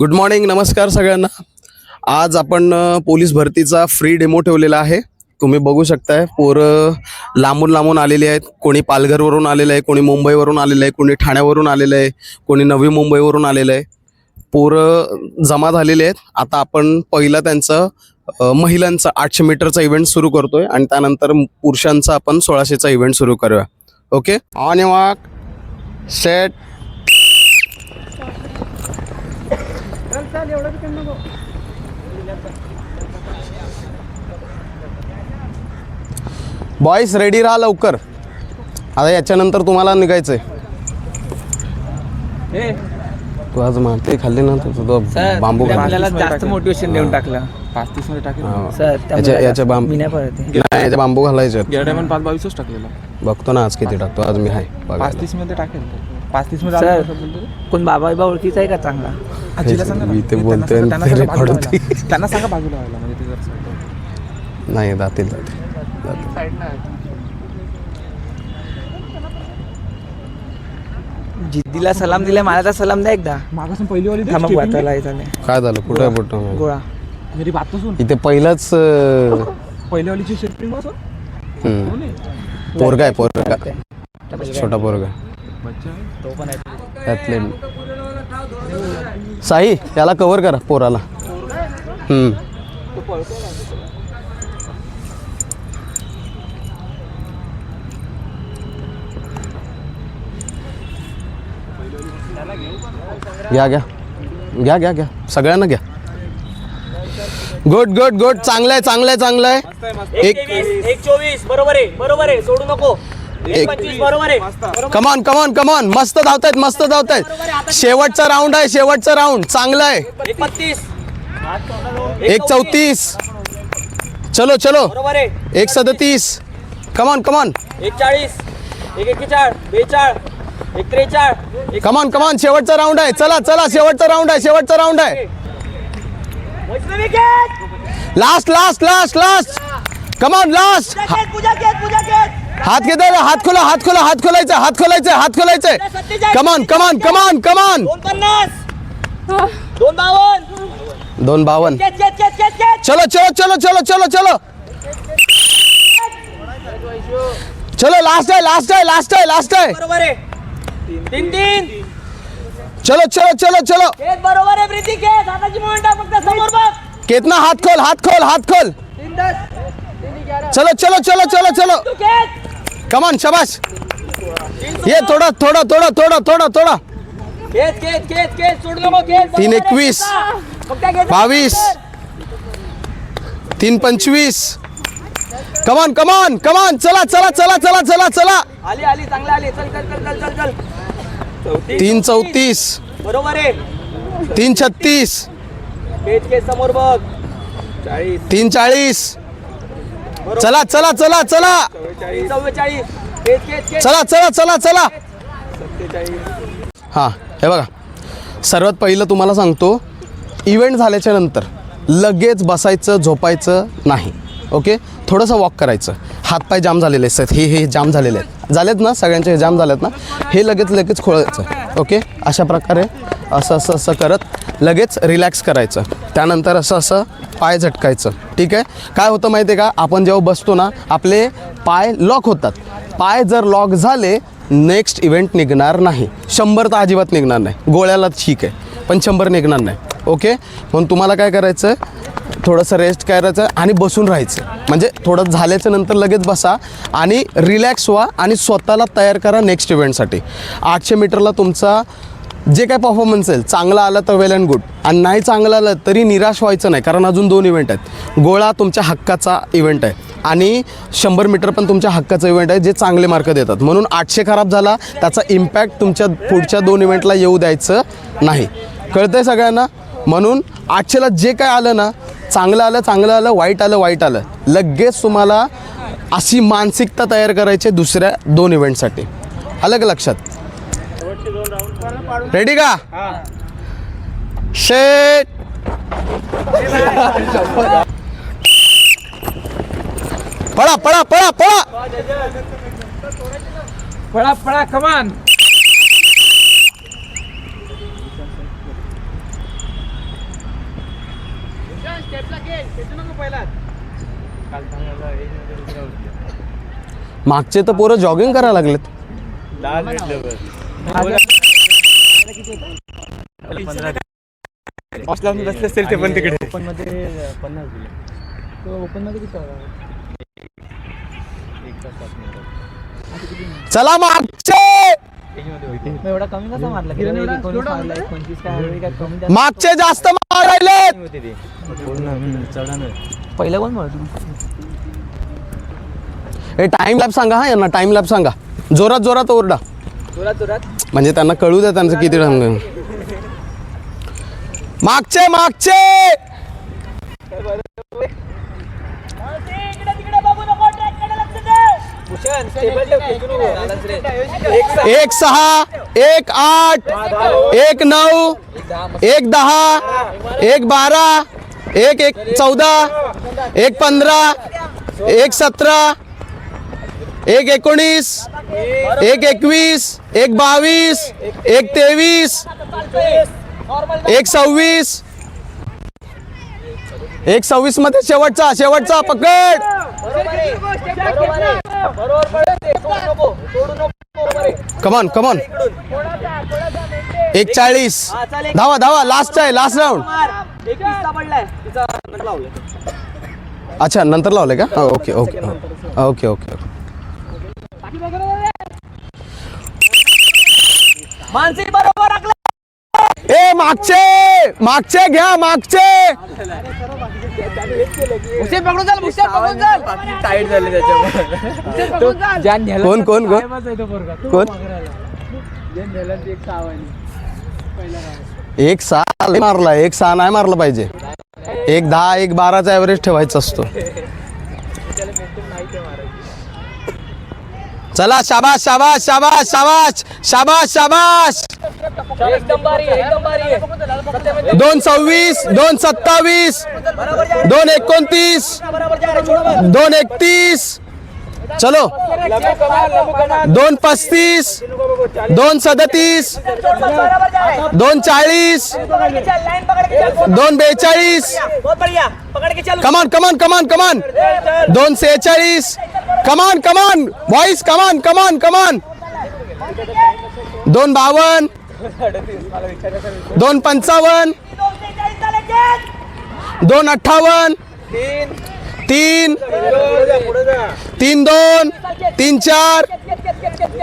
Good morning नमस्कार सगळ्यांना. आज आपण पोलीस भरतीचा फ्री डेमो ठेवलेला आहे. तुम्ही बघू शकताय पोरं लांबून लांबून आलेली आहेत. कोणी पालघरवरून आलेलं आहे कोणी मुंबईवरून आलेलं आहे कोणी ठाण्यावरून आलेलं आहे कोणी नवी मुंबईवरून आलेलं आहे. पोरं जमा झालेले आहेत. आता आपण पहिलं त्यांचं महिलांचा आठशे मीटरचा इव्हेंट सुरू करतोय आणि त्यानंतर पुरुषांचा आपण सोळाशेचा इव्हेंट सुरू करूया. Okay on walk set boys ready राहा लवकर. आता याच्यानंतर तुम्हाला निघायचंय. तू आज माती खाल्ली ना तू तुझं बांबू. मुलाला जास्त मोटिवेशन देऊन टाकलं. पाच तीसमध्ये टाकेल. सर त्या याच्या- बांब- मी नाही पळत आहे. नाही याचे बांबू घालायचे गेल्या टायमाला पाच बावीसच टाकलेला. बघतो ना आज किती टाकतो आज मी आहे. पाच बघायला. तीसमध्ये टाकेल. पाच तीस सर. कोण बाबा बिबा ओळखीचा आहे का चांगला? आजीला सांगा ना. मी ते त्यांना बोलतोय सांगा- आणि त्यांना ते सांगा बाजूला रेकॉर्ड व्हायला. त्यांना सांगा बाजूला व्हायला म्हणजे ते जरा नाही जातील जातील. जातील. जिद्दीला सलाम दिलाय मला तर सलाम द्या एकदा. मागासून पहिली वाली थांबा वाचायला आहे चालेल काय झालं? कुठं आहे कुठं गोळा. मेरी बात तो सुन इथे पहिलाच अं, पहिल्या वालीची शेटिंग बस हम्म. पोरगा आहे पोरगा. छोटा पोरगा. साई त्याला कव्हर करा पोराला. हम्म. घ्या घ्या. घ्या घ्या घ्या. सगळ्यांना घ्या. Good good good. चांगलं आहे चांगलं आहे. चांगलं आहे एक एक चोवीस. बरोबर आहे बरोबर आहे. सोडू नको. एक- कमॉन कमॉन कमॉन मस्त. धावतायत मस्त धावतायत. शेवटचा राऊंड आहे शेवटचा राऊंड चांगला आहे. एक चौतीस. चलो चलो. बरोबर आहे. एक सदतीस. कमॉन कमॉन एक चाळीस एक बेचाळ एक त्रेचाळ कमॉन कमॉन शेवटचा राऊंड आहे. चला चला. शेवटचा राऊंड आहे शेवटचा राऊंड आहे. Last last last last come on last हात घेता हात खोला हात खोला हात खोलायचा हात खोलायचा हात खोलायचा. Come on come on come on come on दोन घेत चलो चलो चलो चलो चलो चलो. चलो लास्ट आहे लास्ट आहे लास्ट आहे लास्ट आहे. तीन तीन. चलो चलो चलो चलो. बरोबर आहे प्रीती घेत हाताची मोहन टाक फक्त समोर बघ. कितना हाथ खोल हाथ खोल हाथ खोल. चलो चलो चलो चलो चलो. कमान शाबाश ये थोड़ा थोड़ा थोड़ा थोड़ा थोड़ा थोड़ा तीन एकवीस. बावीस. तीन पंचवीस. कमान कमान कमान चला चला चला चला चला चला. आली आली चांगली आली. चल चल चल चल चल चल. चौतीस तीन चौतीस. बरोबर आहे. तीन छत्तीस. समोर बघ. तीन चाळीस. चला चला चला चला. चला चला चला चला. हां हे बघा. सर्वात पहिलं तुम्हाला सांगतो इव्हेंट झाल्याच्यानंतर लगेच बसायचं झोपायचं नाही. ओके? थोडंसं वॉक करायचं. हातपाय जाम झालेले आहेत. हे हे जाम झालेले आहेत. झालेत ना? सगळ्यांचे हे जाम झालेत ना? हे लगेच लगेच खोळायचं. ओके? अशा प्रकारे असं असं असं करत लगेच रिलॅक्स करायचं. त्यानंतर असं असं पाय झटकायचं. ठीक आहे? काय होतं माहिती आहे का? आपण जेव्हा बसतो ना आपले पाय लॉक होतात. पाय जर लॉक झाले नेक्स्ट इव्हेंट निघणार नाही. शंभर तर अजिबात निघणार नाही. गोळ्याला ठीक आहे. पण शंभर निघणार नाही. ओके? म्हणून तुम्हाला काय करायचं थोडंसं रेस्ट करायचं आणि बसून राहायचं. म्हणजे थोडं झाल्याच्यानंतर लगेच बसा आणि रिलॅक्स व्हा आणि स्वतःला तयार करा नेक्स्ट इव्हेंटसाठी आठशे मीटरला तुमचा जे काय परफॉर्मन्स असेल चांगला आलं तर वेल अँड गुड आणि नाही चांगलं आलं तरी निराश व्हायचं नाही कारण अजून दोन इव्हेंट आहेत. गोळा तुमच्या हक्काचा इव्हेंट आहे. आणि शंभर मीटर पण तुमच्या हक्काचा इव्हेंट आहे जे चांगले मार्क देतात. म्हणून आठशे खराब झाला त्याचा इम्पॅक्ट तुमच्या पुढच्या दोन इव्हेंटला येऊ द्यायचं नाही. कळतंय सगळ्यांना? म्हणून आठशेला जे काय आलं ना चांगलं आलं चांगलं आलं वाईट आलं वाईट आलं लगेच तुम्हाला अशी मानसिकता तयार करायची आहे दुसऱ्या दोन इव्हेंटसाठी अलग लक्षात. रेडी का? शेट पळा पळा पळा पळा. पळा पळा कमान मागचे तर पोरं जॉगिंग करायला लागलेत. पन्नास दिले ओपनमध्ये किती चला मागचे! मग एवढा कमी कसा मारला पंचवीस काय मागचे जास्त मारायलेत! पहिला कोण म्हणतो हे टाइम लॅब सांगा हा यांना टाइम लॅब सांगा. जोरात जोरात ओरडा. जोरात जोरात. म्हणजे त्यांना कळू द्या त्यांचं किती टाइम मागचे मागचे! एक सहा एक आठ एक नऊ एक दहा एक बारा एक एक चौदा एक पंधरा एक सतरा एक एकोणीस एक एकवीस एक बावीस एक तेवीस एक सव्वीस. एक सव्वीसमध्ये शेवटचा शेवटचा पकड! कमान कमान एक चाळीस धावा धावा लास्ट आहे लास्ट राऊंड नंतर लावलं अच्छा नंतर लावले का? हो, हो. Okay okay okay okay okay. मानसिक बरोबर ए मागचे मागचे घ्या मागचे. भुसे पकडून चाल भुसे पकडून चाल. टाईट झाले त्याच्यामुळे पकडून चाल. ज्या नेला कोण? कोण? कोण कोण? एक सहा मारला एक सहा नाही मारलं पाहिजे. एक दहा एक बाराचा ॲव्हरेज ठेवायचा असतो. चला शाबाश शाबाश शाबाश शाबाश शाबाश शाबाश एकदम भारी आहे, एकदम भारी आहे. दोन सव्वीस दोन सत्तावीस दोन एकोणतीस बरोबर जा रे, छोडो बस. दोन एकतीस चलो लंबू कमाल, लंबू कमाल. दोन पस्तीस दोन सदतीस बरोबर जा रे. दोन चाळीस पकड़ के चल, लाइन पकड़ के चल. दोन बेचाळीस बहुत बढ़िया पकड़ के चल कमान कमान कमान कमान दोन सेहेचाळीस कमान कमान बॉईस कमान कमान कमान दोन बावन. दोन पंचावन्न दोन अठ्ठावन. तीन. तीन दोन. तीन चार.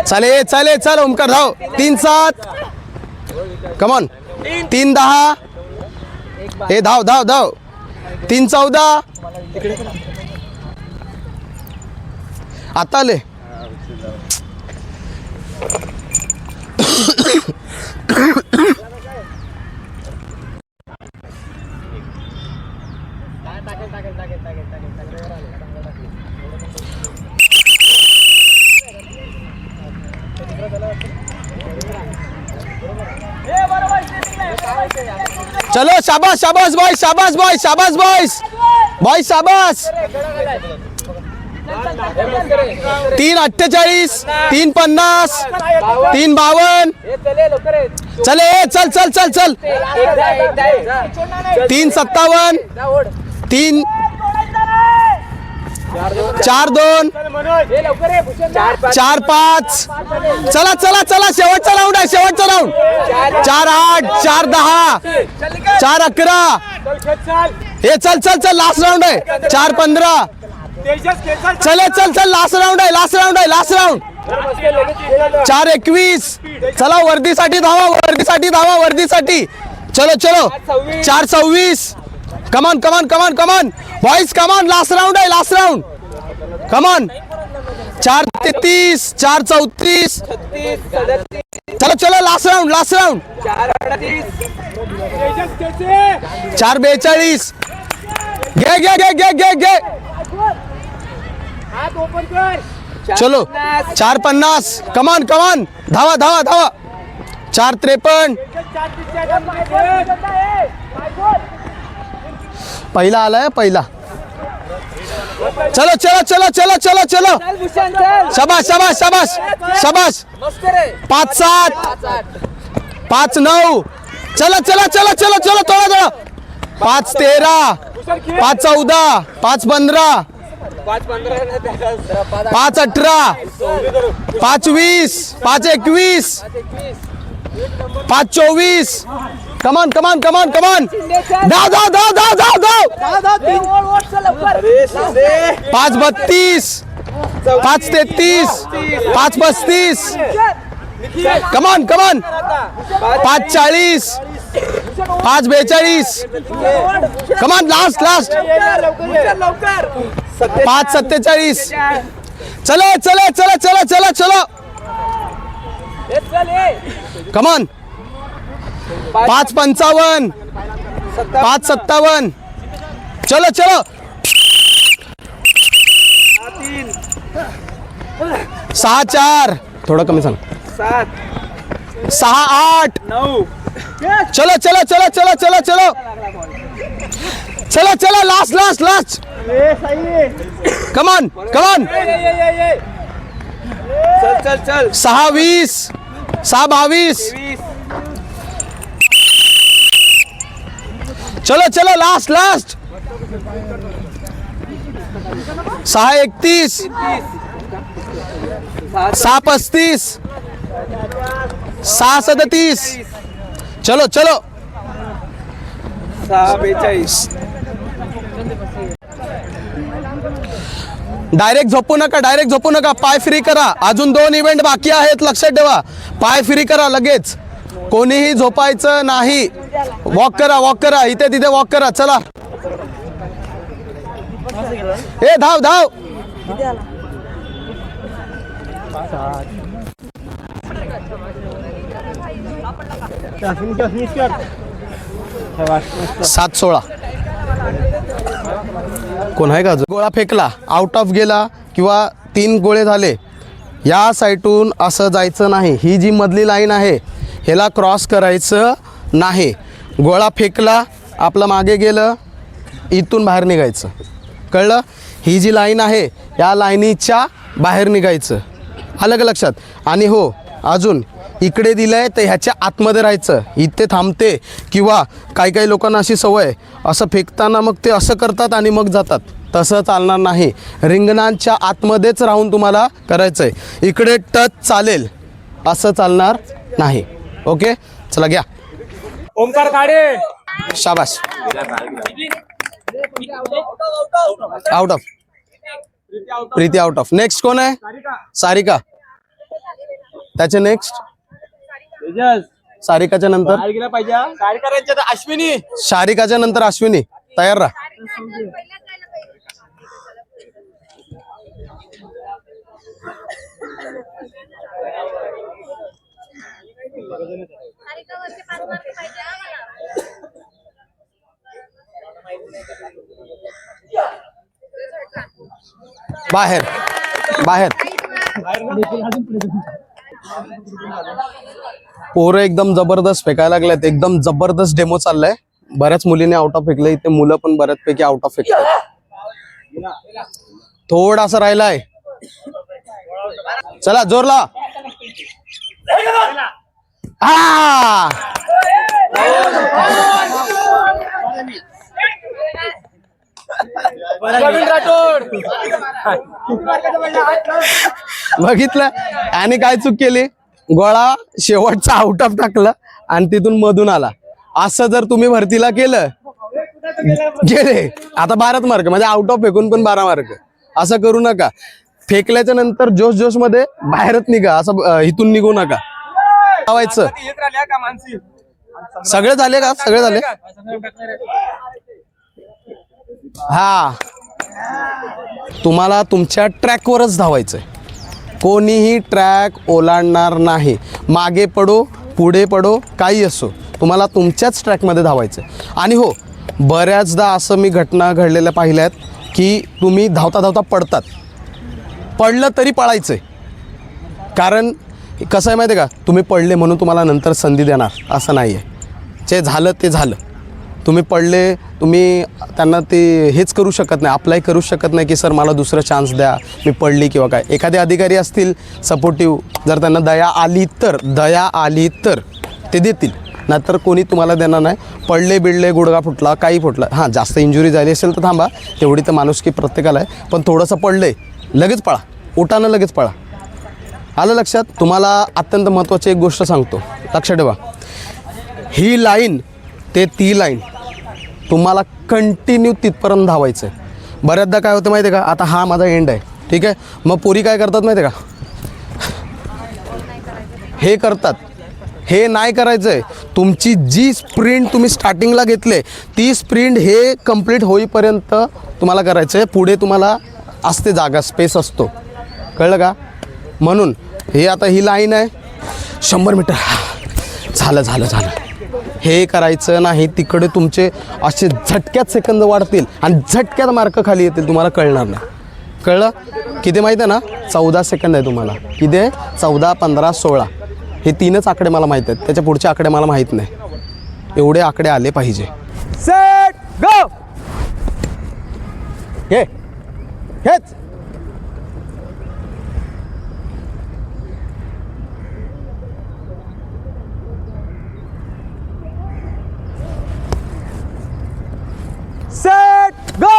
चाले चाले चल ओमकार धाव तीन सात. कमॉन तीन दहा. हे धाव धाव धाव. तीन चौदा. आता आले. चलो शाबाश शाबाश बॉय शाबाश बॉय शाबाश बॉयस बॉय शाबाश तीन अठ्ठेचाळीस तीन पन्नास तीन बावन चल ए, चल चल चल चल. तीन सत्तावन तीन चार दोन चार पाच. चला चला चला शेवटचा राऊंड आहे शेवटचा राऊंड चार आठ चार दहा चार अकरा. हे चल चल चल लास्ट राऊंड आहे. चार पंधरा. चले चल चल लास्ट राऊंड आहे लास्ट राऊंड आहे लास्ट राऊंड चार एकवीस. चला वर्दीसाठी धावा वर्दीसाठी धावा वर्दीसाठी. चलो चलो. चार सव्वीस. कमान कमान come on come on boys come on last round आहे लास्ट राऊंड कमान चार तेहतीस चार चौतीस. चलो चलो लास्ट राऊंड लास्ट राऊंड चार बेचाळीस. घे घे घे घे घे घे. चलो चार पन्नास. कमान कमान धावा धावा धावा. चार त्रेपन्न. पहिला आलाय पहिला. चलो चलो चलो चलो चलो चलो. शाबाश शाबाश शाबाश शाबाश पाच सात. पाच नऊ. चला चला चला चला चला थोडा थोडा. पाच तेरा. पाच चौदा. पाच पंधरा. पाच अठरा. पाच वीस. पाच एकवीस. पाच चोवीस. कमान कमान कमान कमान धाव धाव धाव धाव धाव धाव पाच बत्तीस. पाच तेहतीस. पाच पस्तीस. कमान कमान पाच चाळीस. पाच बेचाळीस. कमान लास्ट लास्ट पाच सत्तेचाळीस. चलो चलो चलो चलो चलो चलो. कमान पाच पंचावन्न. पाच सत्तावन्न. चलो चलो. सहा चार. थोडं कमी सांग. सहा आठ. चलो चलो चलो चलो चलो चलो. चलो चलो लास्ट लास्ट लास्ट कमान कमान चल चल चल. सहा वीस सहा बावीस. चलो चलो लास्ट लास्ट सहा एकतीस. सहा पस्तीस. सहा सदतीस. चलो चलो. सहा बेचाळीस. डायरेक्ट झोपू नका डायरेक्ट झोपू नका. पाय फ्री करा. अजून दोन इव्हेंट बाकी आहेत लक्षात ठेवा. पाय फ्री करा लगेच. कोणीही झोपायचं नाही. वॉक करा वॉक करा. इथे तिथे वॉक करा. चला. ए धाव धाव. सात सोळा. कोण आहे का गोळा फेकला आउट ऑफ गेला किंवा तीन गोळे झाले या साईटून असं जायचं नाही. ही जी मधली लाईन आहे ह्याला क्रॉस करायचं नाही. गोळा फेकला आपलं मागे गेलं इथून बाहेर निघायचं. कळलं? ही जी लाईन आहे या लाईनीच्या बाहेर निघायचं. आलं का लक्षात? आणि हो अजून इकडे दिलं आहे तर ह्याच्या आतमध्ये राहायचं. इथे थांबते किंवा काही काही लोकांना अशी सवय असं फेकताना मग ते असं करतात आणि मग जातात. तसं चालणार नाही. रिंगणांच्या आतमध्येच राहून तुम्हाला करायचं आहे इकडे टच चालेल असं चालणार नाही. ओके? चला घ्या. ओमकार काढे शाबाश out of Preeti out of next कोण आहे? सारिका. त्याचे नेक्स्ट सारिकाच्या नंतर? गेला पाहिजे काय करायचं अश्विनी. शारिकाच्या नंतर अश्विनी. तयार राहा. बाहेर. बाहेर. पोरं एकदम जबरदस्त फेकायला लागलेत. एकदम जबरदस्त डेमो चाललाय. बऱ्याच मुलीने आउट ऑफ फेकले इथे मुलं पण बऱ्याचपैकी आउट ऑफ फेकतात. थोडासा राहिलाय. चला जोर ला आ! बघितलं? आणि काय चूक केली? गोळा शेवटचा आउट ऑफ टाकला आणि तिथून मधून आला. असं जर तुम्ही भरतीला केलं गेले आता बाराच मार्क म्हणजे आउट ऑफ फेकून पण बारा मार्क असं करू नका. फेकल्याच्या नंतर जोश जोशमध्ये बाहेरच निघा. असं इथून निघू नका. लावायचं. सगळे झाले का? सगळे झाले? हा. तुम्हाला तुमच्या ट्रॅकवरच धावायचंय. कोणीही ट्रॅक ओलांडणार नाही. मागे पडो पुढे पडो काही असो. तुम्हाला तुमच्याच ट्रॅकमध्ये धावायचं आणि हो बऱ्याचदा असं मी घटना घडलेल्या पाहिल्या आहेत की तुम्ही धावता धावता पडतात. पडलं तरी पळायचंय. कारण कसं आहे माहिती आहे का? तुम्ही पडले म्हणून तुम्हाला नंतर संधी देणार. असं नाही आहे जे झालं ते झालं. तुम्ही पडले तुम्ही त्यांना ते हेच करू शकत नाही अप्लाय करू शकत नाही की सर मला दुसरा चान्स द्या मी पडली किंवा काय. एखादे अधिकारी असतील सपोर्टिव्ह जर त्यांना दया आली तर दया आली तर ते देतील. नाहीतर कोणी तुम्हाला देणार नाही. पडले बिडले गुडगा फुटला काही फुटला. हां जास्त इंजुरी झाली असेल तर थांबा. तेवढी तर माणुसकी प्रत्येकाला आहे. पण थोडंसं पडले लगेच पळा. उठानं लगेच पळा. आलं लक्षात? तुम्हाला अत्यंत महत्त्वाची एक गोष्ट सांगतो. लक्षात ठेवा. ही लाईन ते ती लाईन तुम्हाला कंटिन्यू तिथपर्यंत धावायचं आहे बऱ्याचदा काय होतं माहिती आहे का? आता हा माझा एंड आहे. ठीक आहे? मग पोरी काय करतात माहिती आहे का? हे करतात. हे नाही करायचं आहे तुमची जी स्प्रिंट तुम्ही स्टार्टिंगला घेतले ती स्प्रिंट हे कंप्लीट होईपर्यंत तुम्हाला करायचं आहे पुढे तुम्हाला असते जागा स्पेस असतो. कळलं का? म्हणून हे आता ही लाईन आहे. शंभर मीटर झालं झालं झालं. हे करायचं नाही तिकडे तुमचे असे झटक्यात सेकंद वाढतील आणि झटक्यात मार्क खाली येतील तुम्हाला कळणार नाही. कळलं? किती माहीत आहे ना? चौदा सेकंद आहे तुम्हाला. किती आहे? चौदा पंधरा सोळा. हे तीनच आकडे मला माहीत आहेत. त्याच्या पुढचे आकडे मला माहीत नाही. एवढे आकडे आले पाहिजे. सेट गो हे हेच सेट गो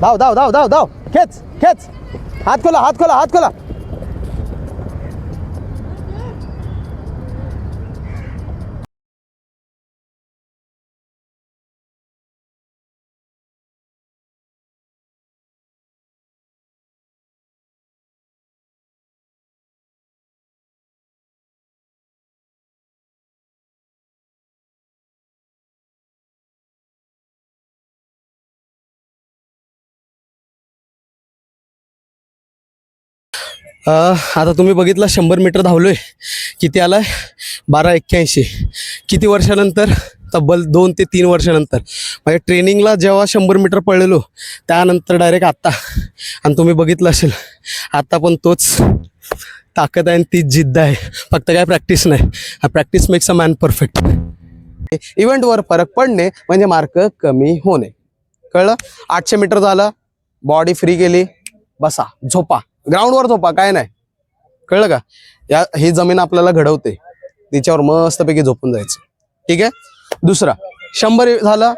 धाव धाव धाव धाव धाव खेच खेच. हात खोला हात खोला हात खोला. आता तुम्ही बघितलं शंभर मीटर धावलोय. किती आलाय? बारा एक्क्याऐंशी. किती वर्षानंतर? तब्बल दोन ते तीन वर्षानंतर. म्हणजे ट्रेनिंगला जेव्हा शंभर मीटर पळलेलो त्यानंतर डायरेक्ट आत्ता. आणि तुम्ही बघितलं असेल आत्ता पण तोच ताकद आहे आणि तीच जिद्द आहे. फक्त काय प्रॅक्टिस नाही. Practice makes a man perfect इव्हेंटवर फरक पडणे म्हणजे मार्क कमी होणे. कळलं? आठशे मीटर झालं बॉडी फ्री गेली बसा झोपा. ग्राउंडवर झोपा काय नाही. कळलं का? या ही जमीन आपल्याला घडवते. तिच्यावर मस्तपैकी झोपून जायचं. ठीक आहे? दुसरा शंभर झालं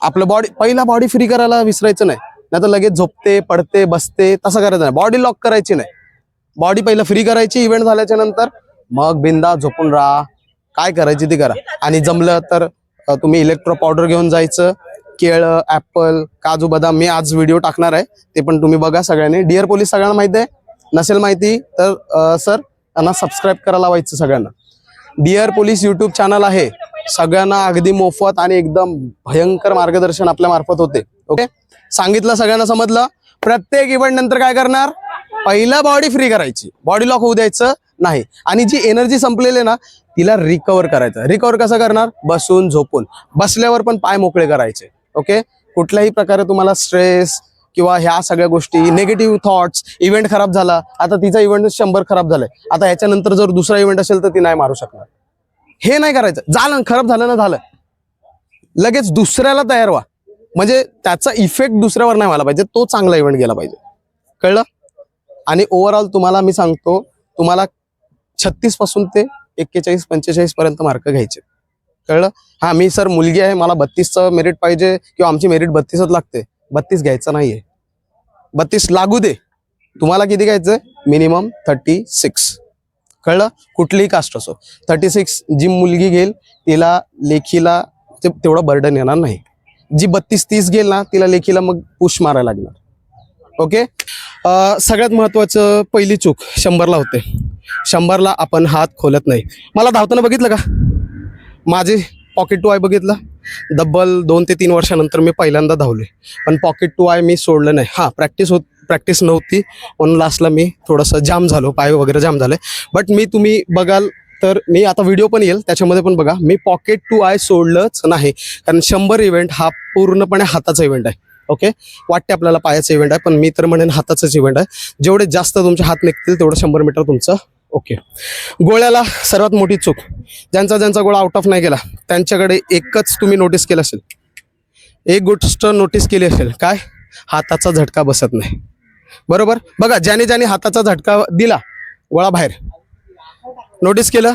आपलं बॉडी पहिला बॉडी फ्री करायला विसरायचं नाही. नाही तर लगेच झोपते पडते बसते तसं करायचं नाही. बॉडी लॉक करायची नाही. बॉडी पहिलं फ्री करायची इव्हेंट झाल्याच्यानंतर मग बिंदा झोपून राहा. काय करायची ती करा. आणि जमलं तर तुम्ही इलेक्ट्रो पावडर घेऊन जायचं. केळं ऍपल काजू बदाम मी आज व्हिडिओ टाकणार आहे. ते पण तुम्ही बघा सगळ्यांनी. डिअर पोलीस सगळ्यांना माहिती आहे? नसेल माहिती तर सर त्यांना सबस्क्राईब करायला लावायचं सगळ्यांना. डिअर पोलीस यूट्यूब चॅनल आहे. सगळ्यांना अगदी मोफत आणि एकदम भयंकर मार्गदर्शन आपल्या मार्फत होते. ओके सांगितलं सगळ्यांना समजलं? प्रत्येक इव्हेंट नंतर काय करणार? पहिला बॉडी फ्री करायची. बॉडी लॉक होऊ द्यायचं नाही. आणि जी एनर्जी संपलेली आहे ना तिला रिकवर करायचं. रिकवर कसं करणार? बसून झोपून. बसल्यावर पण पाय मोकळे करायचे. ओके कुठल्याही प्रकारे तुम्हाला स्ट्रेस किंवा ह्या सगळ्या गोष्टी निगेटिव्ह थॉट्स इव्हेंट खराब झाला आता तिचा इव्हेंट शंभर खराब झालाय. आता ह्याच्यानंतर जर दुसरा इव्हेंट असेल तर ती नाही मारू शकणार. हे नाही करायचं. झालं खराब झालं ना झालं. लगेच दुसऱ्याला तयार व्हा. म्हणजे त्याचा इफेक्ट दुसऱ्यावर नाही व्हायला पाहिजे तो चांगला इव्हेंट गेला पाहिजे. कळलं? आणि ओव्हरऑल तुम्हाला मी सांगतो तुम्हाला छत्तीसपासून ते एक्केचाळीस पंचेचाळीस पर्यंत मार्क घ्यायचे. कळलं? हा मी सर मुलगी आहे मला बत्तीसचं मेरिट पाहिजे किंवा आमची मेरिट बत्तीसच लागते. बत्तीस घ्यायचं नाहीये. बत्तीस लागू दे. तुम्हाला किती घ्यायचं मिनिमम थर्टी सिक्स कळलं? कुठलीही कास्ट असो. थर्टी सिक्स जी मुलगी घेईल तिला लेखीला ते तेवढं बर्डन येणार नाही. जी बत्तीस तीस घेईल ना तिला लेखीला मग पुश मारायला लागणार. ओके सगळ्यात महत्वाचं पहिली चूक शंभरला होते. शंभरला आपण हात खोलत नाही. मला धावताना बघितलं का? माझे पॉकेट टू आय बघितलं. डब्बल दोन ते तीन वर्षानंतर मी पहिल्यांदा धावले पण पॉकेट टू आय मी सोडलं नाही. हां प्रॅक्टिस होत प्रॅक्टिस नव्हती. म्हणून लास्टला मी थोडंसं जाम झालो. पाय वगैरे जाम झाले. बट मी तुम्ही बघाल तर मी आता व्हिडिओ पण येईल. त्याच्यामध्ये पण बघा मी पॉकेट टू आय सोडलंच नाही. कारण शंभर इव्हेंट हा पूर्णपणे हाताचा इव्हेंट आहे. ओके वाटते आपल्याला पायाचा इव्हेंट आहे पण मी तर म्हणेन हाताचाच इव्हेंट आहे. जेवढे जास्त तुमचे हात निघतील तेवढं शंभर मीटर तुमचं ओके गोळ्याला सर्वात मोठी चूक. ज्यांचा ज्यांचा गोळा आउट ऑफ नाही गेला त्यांच्याकडे एकच तुम्ही नोटीस केलं असेल. एक गोष्ट नोटीस केली असेल. काय? हाताचा झटका बसत नाही. बरोबर? बघा ज्याने ज्याने हाताचा झटका दिला गोळा बाहेर. नोटीस केलं?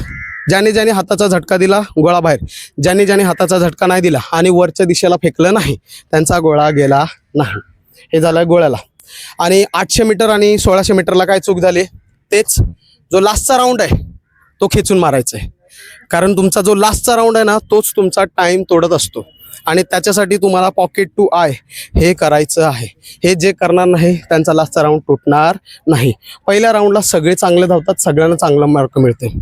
ज्याने ज्याने हाताचा झटका दिला गोळा बाहेर. ज्याने ज्याने हाताचा झटका नाही दिला आणि वरच्या दिशेला फेकलं नाही त्यांचा गोळा गेला नाही. हे झालं गोळ्याला. आणि आठशे मीटर आणि सोळाशे मीटरला काय चूक झाली? तेच जो लास्टचा राऊंड आहे तो खेचून मारायचा आहे कारण तुमचा जो लास्टचा राऊंड आहे ना तोच तुमचा टाईम तोडत असतो. आणि त्याच्यासाठी तुम्हाला पॉकेट टू आय हे करायचं आहे. हे जे करणार नाही त्यांचा लास्टचा राऊंड तुटणार नाही. पहिल्या राऊंडला सगळे चांगले धावतात सगळ्यांना चांगला मार्क मिळते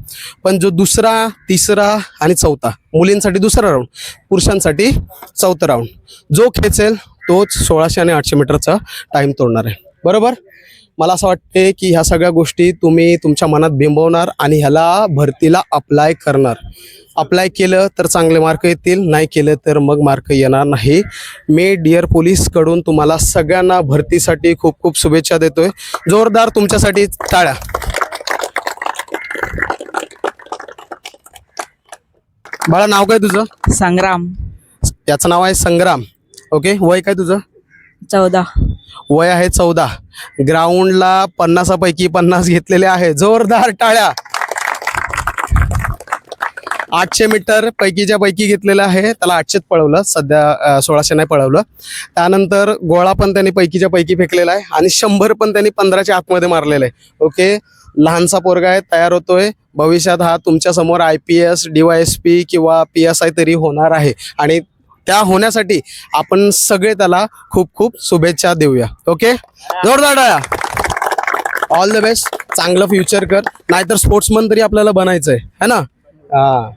पण जो दुसरा तिसरा आणि चौथा मुलींसाठी दुसरा राऊंड पुरुषांसाठी चौथा राऊंड जो खेचेल तोच सोळाशे आणि आठशे मीटरचा टाईम तोडणार आहे. बरोबर? मला असं वाटते की ह्या सगळ्या गोष्टी तुम्ही तुमच्या मनात बिंबवणार आणि ह्याला भरतीला अप्लाय करणार. अप्लाय केलं तर चांगले मार्क येतील नाही केलं तर मग मार्क येणार नाही. मी डिअर पोलीसकडून तुम्हाला सगळ्यांना भरतीसाठी खूप खूप शुभेच्छा देतोय. जोरदार तुमच्यासाठी टाळ्या. बाळा नाव काय तुझं? संग्राम. याचं नाव आहे संग्राम. ओके वय काय तुझं? चौदा. वय आहे चौदा. ग्राउंडला पन्नासापैकी पन्नास घेतलेले आहे. जोरदार टाळ्या. आठशे मीटर पैकीच्या पैकी घेतलेलं आहे. त्याला आठशेच पळवलं. सध्या सोळाशे नाही पळवलं. त्यानंतर गोळा पण त्यांनी पैकीच्या पैकी फेकलेला आहे आणि शंभर पण त्यांनी पंधराच्या आतमध्ये मारलेलं आहे. ओके? लहानसा पोरगा आहे तयार होतोय. भविष्यात हा तुमच्यासमोर I P S D Y S P किंवा पी एस आय तरी होणार आहे. आणि त्या होण्यासाठी आपण सगळे त्याला खूप खूप शुभेच्छा देऊया. ओके जोरदार टाळ्या. ऑल द बेस्ट चांगलं फ्युचर कर. नाहीतर स्पोर्ट्समन तरी आपल्याला बनायचं आहे है ना? हा.